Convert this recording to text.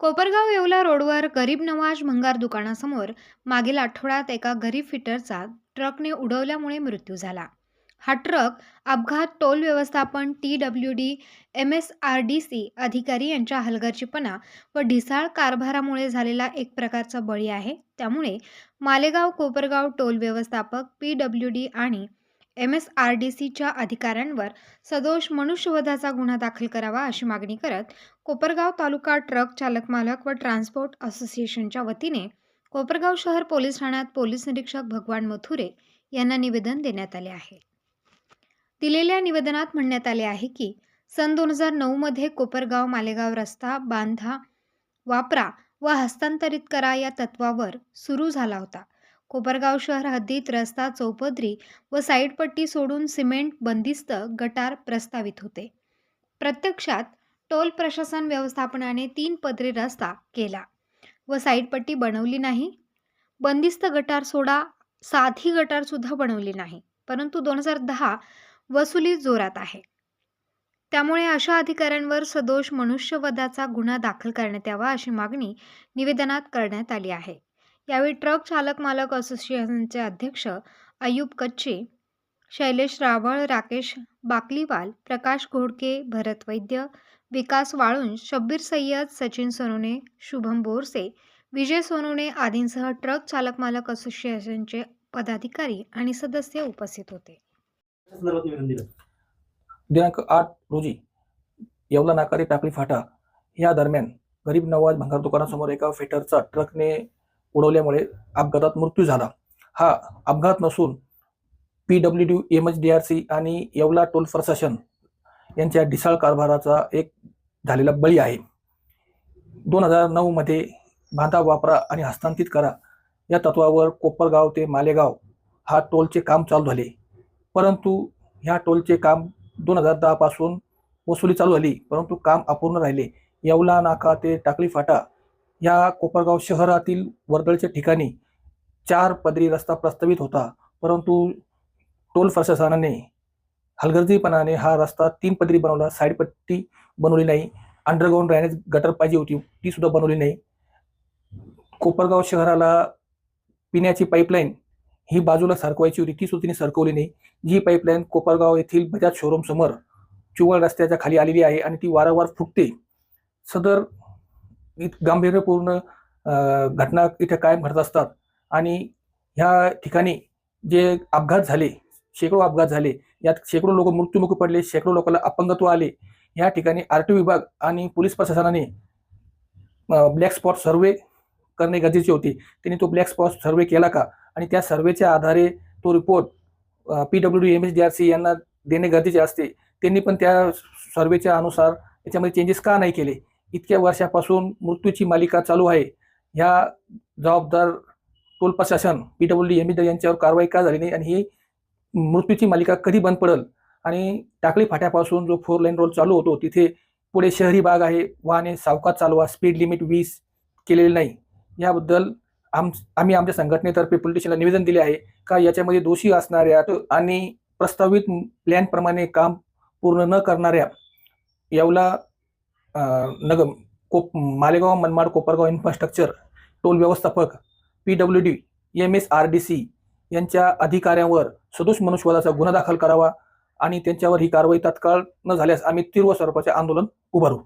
कोपरगाव येवला रोडवर गरीब नवाज भंगार दुकानासमोर मागील आठवड्यात एका गरीब फिटरचा ट्रकने उडवल्यामुळे मृत्यू झाला. हा ट्रक अपघात टोल व्यवस्थापन T W D M S R D C अधिकारी यांच्या हलगर्जीपणा व ढिसाळ कारभारामुळे झालेला एक प्रकारचा बळी आहे. त्यामुळे मालेगाव कोपरगाव टोल व्यवस्थापक पी डब्ल्यू डी आणि एम एस आर डी सीच्या अधिकाऱ्यांवर सदोष मनुष्यवधाचा गुन्हा दाखल करावा अशी मागणी करत कोपरगाव तालुका ट्रक चालक मालक व ट्रान्सपोर्ट असोसिएशनच्या वतीने कोपरगाव शहर पोलीस ठाण्यात पोलीस निरीक्षक भगवान मथुरे यांना निवेदन देण्यात आले आहे. दिलेल्या निवेदनात म्हणण्यात आले आहे की सन दोन हजार नऊमध्ये कोपरगाव मालेगाव रस्ता बांधा वापरा व हस्तांतरित करा या तत्वावर सुरू झाला होता. कोपरगाव शहर हद्दीत रस्ता चौपदरी व साईडपट्टी सोडून सिमेंट बंदिस्त गटार प्रस्तावित होते. प्रत्यक्षात टोल प्रशासन व्यवस्थापनाने तीन पदरी रस्ता केला व साईडपट्टी बनवली नाही. बंदिस्त गटार सोडा साधी गटारसुद्धा बनवली नाही परंतु दोन हजार दहा वसुली जोरात आहे. त्यामुळे अशा अधिकाऱ्यांवर सदोष मनुष्यवधाचा गुन्हा दाखल करण्यात यावा अशी मागणी निवेदनात करण्यात आली आहे. यावेळी ट्रक चालक मालक असोसिएशनचे अध्यक्ष अयूब कच्चे शैलेश रावळ राकेश बाकलीवाल प्रकाश घोडके भरत वैद्य विकास वाळुंज शब्बीर सय्यद सचिन सोनोने शुभम बोरसे विजय सोनोने आदींसह ट्रक चालक मालक असोसिएशनचे पदाधिकारी आणि सदस्य उपस्थित होते. दिनांक आठ रोजी येवला नाकारी टाकळी फाटा या दरम्यान गरीब नवाज भंगार दुकानासमोर एका फेटरचा ट्रकने उडवल्यामुळे अपघातात मृत्यू झाला. हा अपघात नसून P W D M H D R C आणि येवला टोल प्रशासन यांच्या ढिसाळ कारभाराचा एक झालेला बळी आहे. दोन हजार नऊमध्ये बांधा वापरा आणि हस्तांतरित करा. या तत्वावर कोपरगाव ते मालेगाव हा टोलचे काम चालू झाले. परंतु ह्या टोलचे काम दोन हजार दहापासून वसुली चालू झाली. परंतु काम अपूर्ण राहिले. येवला नाका ते टाकळी फाटा या कोपरगाव शहरातील वर्दळच्या ठिकाणी चार पदरी रस्ता प्रस्तावित होता. परंतु टोल प्रशासनाने हलगर्जीपणाने हा रस्ता तीन पदरी बनवला. साईड पट्टी बनवली नाही. अंडरग्राऊंड ड्रायनेज गटर पाहिजे होती. ती सुद्धा बनवली नाही. कोपरगाव शहराला पिण्याची पाईपलाईन ही बाजूला सरकवायची होती. ती सुद्धा तिने सरकवली नाही. जी पाईपलाईन कोपरगाव येथील बजाज शोरूम समोर चुवळ रस्त्याच्या खाली आलेली आहे आणि ती वारंवार फुटते. सदर गांभीर्यपूर्ण घटना इथे कायम घडत असतात. आणि ह्या ठिकाणी जे अपघात झाले शेकडो अपघात झाले यात शेकडो लोक मृत्युमुखी पडले शेकडो लोकांना अपंगत्व आले. या ठिकाणी आर टी विभाग आणि पोलीस प्रशासनाने ब्लॅक स्पॉट सर्वे करणे गरजेचे होते. त्यांनी तो ब्लॅक स्पॉट सर्वे केला का? आणि त्या सर्वेच्या आधारे तो report P W D M S D R C यांना देणे गरजेचे असते. त्यांनी पण त्या सर्वेच्या अनुसार याच्यामध्ये चेंजेस का नाही केले? इतक्या वर्षापासून मृत्यूची मालिका चालू आहे. ह्या जबाबदार टोल प्रशासन P W D M S यांच्यावर कारवाई का झाली नाही? आणि ही मृत्यूची मालिका कधी बंद पडेल? आणि टाकळी फाट्यापासून जो फोर लाईन रोड चालू होतो तिथे पुढे शहरी भाग आहे. वाहने सावकाश चालवा स्पीड लिमिट वीस केलेले नाही. याबद्दल आम आम्ही आमच्या संघटनेतर्फे पोलिटिशियनला निवेदन दिले आहे का? याच्यामध्ये दोषी असणाऱ्या आणि प्रस्तावित प्लॅनप्रमाणे काम पूर्ण न करणाऱ्या येवला नगम कोप मालेगाव मनमाड कोपरगाव इन्फ्रास्ट्रक्चर टोल व्यवस्थापक P W D M S R D C यांच्या अधिकाऱ्यांवर सदोष मनुष्यवादाचा गुन्हा दाखल करावा आणि त्यांच्यावर ही कारवाई तात्काळ न झाल्यास आम्ही तीव्र स्वरूपाचे आंदोलन उभारू.